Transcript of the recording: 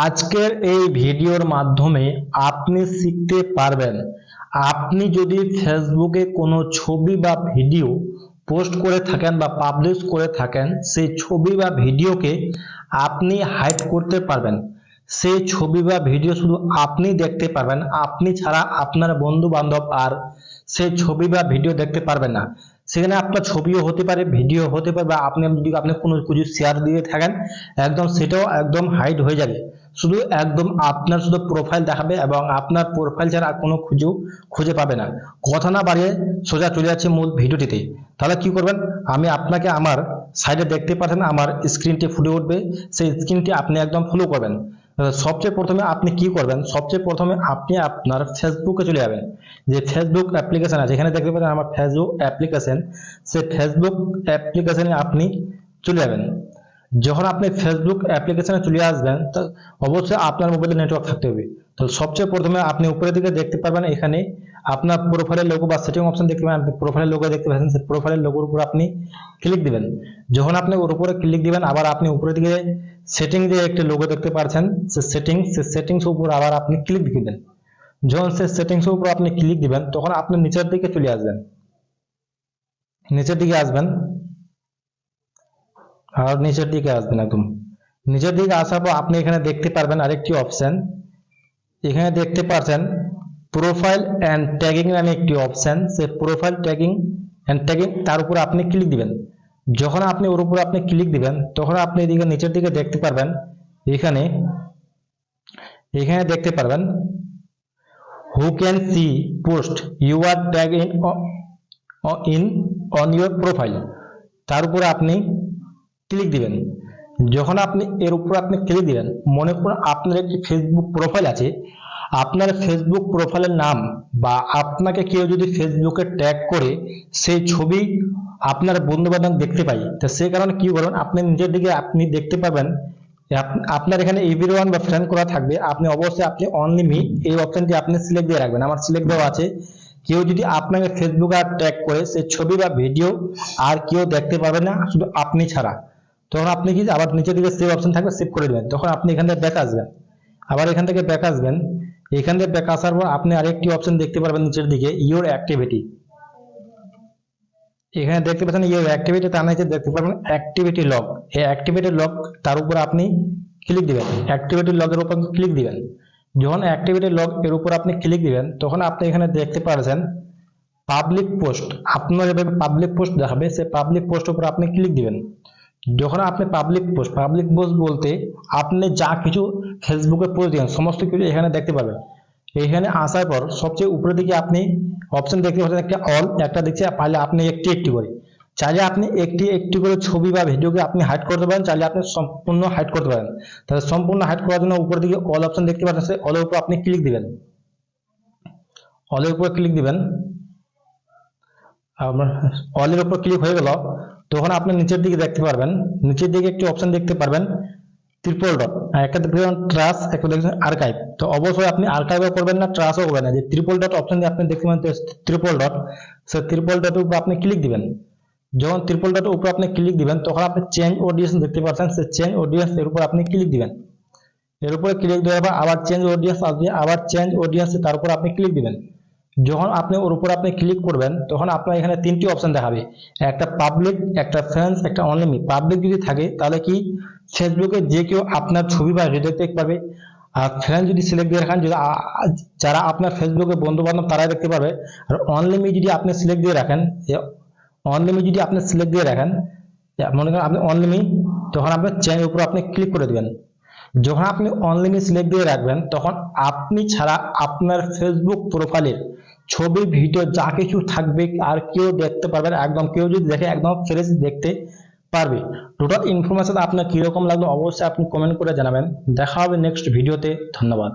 আজকের এই ভিডিওর মাধ্যমে আপনি শিখতে পারবেন। আপনি যদি ফেসবুকে কোনো ছবি বা ভিডিও পোস্ট করে থাকেন বা পাবলিশ করে থাকেন, সেই ছবি বা ভিডিওকে আপনি হাইড করতে পারবেন। সেই ছবি বা ভিডিও শুধু আপনি দেখতে পারবেন, আপনি ছাড়া আপনার বন্ধু বান্ধব আর সেই ছবি বা ভিডিও দেখতে পারবেন না। সেখানে আপনার ছবিও হতে পারে, ভিডিও হতে পারে বা আপনি যদি আপনি কোনো কিছু শেয়ার দিয়ে থাকেন, একদম সেটাও একদম হাইড হয়ে যাবে। শুধু একদম আপনার শুধু প্রোফাইল দেখাবে এবং আপনার প্রোফাইল ছাড়া কোনো খুঁজেও খুঁজে পাবে না। কথা না বাড়িয়ে সোজা চলে যাচ্ছে মূল ভিডিওটিতে। তাহলে কি করবেন? আমি আপনাকে আমার সাইডে দেখতে পাচ্ছেন আমার স্ক্রিনটি ফুটে উঠবে। সেই স্ক্রিনটি আপনি একদম ফলো করবেন। সবচেয়ে প্রথমে আপনি কি করবেন? সবচেয়ে প্রথমে আপনি আপনার ফেসবুকে চলে যাবেন। যে ফেসবুক অ্যাপ্লিকেশন আছে এখানে দেখতে পাচ্ছেন আমার ফেসবুক অ্যাপ্লিকেশন সেই ফেসবুক অ্যাপ্লিকেশনে আপনি চলে যাবেন। যখন আপনি ফেসবুক অ্যাপ্লিকেশনে চলে আসবেন, তো অবশ্যই আপনার মোবাইলে নেটওয়ার্ক থাকতে হবে। তো সবচেয়ে প্রথমে আপনি উপরের দিকে দেখতে পারবেন এখানে আপনার প্রোফাইলের লোগো বা সেটিং অপশন দেখতে পাবেন আপনি প্রোফাইলের লোগো দেখতে পাচ্ছেন, সেই প্রোফাইলের লোগোর উপর আপনি ক্লিক দিবেন। যখন আপনি ওর উপরে ক্লিক দিবেন, আবার আপনি উপরের দিকে সেটিং যে একটি লোগো দেখতে পাচ্ছেন সে সেটিং সে সেটিংস উপর আবার আপনি ক্লিক দিবেন। যখন সে সেটিংস উপর আপনি ক্লিক দিবেন, তখন আপনি নিচের দিকে চলে আসবেন। নিচের দিকে আসবেন। আর নিচের দিকে আসবেন একদম। নিচের দিকে আসার পর আপনি এখানে দেখতে পারবেন আরেকটি অপশন এখানে দেখতে পাচ্ছেন প্রোফাইল অ্যান্ড ট্যাগিং নামে একটি অপশন সে প্রোফাইল ট্যাগিং অ্যান্ড ট্যাগিং তার উপর আপনি ক্লিক দিবেন। যখন আপনি ওর উপর আপনি ক্লিক দিবেন, তখন আপনি এদিকে নিচের দিকে দেখতে পারবেন। এখানে এখানে দেখতে পারবেন who can see post you are tag in in on your profile তার উপরে আপনি ক্লিক দিবেন। যখন আপনি এর উপর আপনি ক্লিক দিবেন, মনে করুন আপনার একটি ফেসবুক প্রোফাইল আছে। আপনার ফেসবুক প্রোফাইলের নাম বা আপনাকে কেউ যদি ফেসবুকে ট্যাগ করে, সেই ছবি আপনার বন্ধু বান্ধব দেখতে পাই তো সেই কারণে কি করবেন আপনি নিজের দিকে আপনি দেখতে পাবেন। আপনার এখানে এভরি ওয়ান বা ফ্রেন্ড করা থাকবে। আপনি অবশ্যই আপনি অনলি মি এই অপশনটি আপনি সিলেক্ট দিয়ে রাখবেন। আমার সিলেক্ট দেওয়া আছে। কেউ যদি আপনাকে ফেসবুকে ট্যাগ করে সেই ছবি বা ভিডিও আর কেউ দেখতে পাবে না, শুধু আপনি ছাড়া। তখন আপনি কি আবার নিচের দিকে সেভ অপশন থাকবে সেভ করে দেবেন। তখন আপনি এখান থেকে ব্যাক আসবেন। আবার এখান থেকে ব্যাক আসবেন। এখান থেকে ব্যাক আসার পর আপনি আরেকটি অপশন দেখতে পারবেন নিচের দিকে ইওর অ্যাক্টিভিটি এখানে দেখতে পাচ্ছেন ইওর অ্যাক্টিভিটি তার নিচে দেখতে পারবেন অ্যাক্টিভিটি লগ এই অ্যাক্টিভিটি লগ তার উপর আপনি ক্লিক দিবেন। অ্যাক্টিভিটি লগের উপর ক্লিক দিবেন। যখন অ্যাক্টিভিটি লগ এর উপর আপনি ক্লিক দিবেন, তখন আপনি এখানে দেখতে পারছেন পাবলিক পোস্ট আপনার এভাবে পাবলিক পোস্ট দেখাবে, সেই পাবলিক পোস্ট উপর আপনি ক্লিক দিবেন। যখন আপনি পাবলিক পোস্ট পাবলিক পোস্ট বলতে আপনি যা কিছু ফেসবুকে পোস্ট দিবেন সমস্ত কিছু এখানে দেখতে পাবেন। এখানে আসার পর সবচেয়ে উপরের দিকে আপনি অপশন দেখতে পাচ্ছেন একটা অল একটা দেখছে পারলে আপনি একটি একটি করে। চাইলে আপনি একটি একটি করে ছবি বা ভিডিওকে আপনি হাইড করতে পারেন, চাইলে আপনি সম্পূর্ণ হাইড করতে পারেন। তাহলে সম্পূর্ণ হাইড করার জন্য উপরের দিকে অল অপশন দেখতে পাচ্ছেন অলের উপর আপনি ক্লিক দিবেন। অলের উপর ক্লিক দিবেন। অলের উপর ক্লিক হয়ে গেল। তখন আপনি নিচের দিকে দেখতে পারবেন। নিচের দিকে একটি অপশন দেখতে পারবেন ট্রিপল ডট একটা দেখতে পাবেন ট্রাস একটা দেখছেন আর্কাইভ তো অবশ্যই আপনি আর্কাইভও করবেন না ট্রাসও করবেন না। যে ত্রিপল ডট অপশন দিয়ে আপনি দেখতে পাবেন ট্রিপল ডট সে ত্রিপল ডটের উপর আপনি ক্লিক দিবেন। যখন ত্রিপল ডটের উপর আপনি ক্লিক দিবেন, তখন আপনি চেঞ্জ অডিয়েন্স দেখতে পাচ্ছেন, সে চেঞ্জ অডিয়েন্স এর উপর আপনি ক্লিক দিবেন। এর উপরে ক্লিক দেওয়ার পর আবার চেঞ্জ অডিয়েন্স আসবে, আবার চেঞ্জ অডিয়েন্স তার উপর আপনি ক্লিক দিবেন। যখন আপনি ওর উপর আপনি ক্লিক করবেন, তখন আপনার এখানে তিনটি অপশন দেখাবে। একটা পাবলিক একটা ফ্রেন্ডস একটা অনলাইন পাবলিক যদি থাকে, তাহলে কি? ফেসবুকে যে কেউ আপনার ছবি বা ভিডিও দেখতে পাবে। আর ফ্রেন্ড যদি সিলেক্ট দিয়ে রাখেন, যদি যারা আপনার ফেসবুকে বন্ধু বান্ধব তারাই দেখতে পাবে আর অনলাইনে যদি আপনি সিলেক্ট দিয়ে রাখেন অনলাইনে যদি আপনি সিলেক্ট দিয়ে রাখেন মনে করেন আপনি অনলাইনে তখন আপনার চ্যানেলের উপর আপনি ক্লিক করে দিবেন। যখন আপনি অনলাইনে সিলেক্ট দিয়ে রাখবেন তখন আপনি ছাড়া আপনার ফেসবুক প্রোফাইলের ছবি ভিডিও যা কিছু থাকবে আর কেউ দেখতে পারবে না, একদম কেউ যদি দেখে একদম ফ্রেশ দেখতে পারবে। টোটাল ইনফরমেশন আপনার কীরকম লাগল অবশ্যই আপনি কমেন্ট করে জানাবেন। দেখা হবে নেক্সট ভিডিওতে ধন্যবাদ।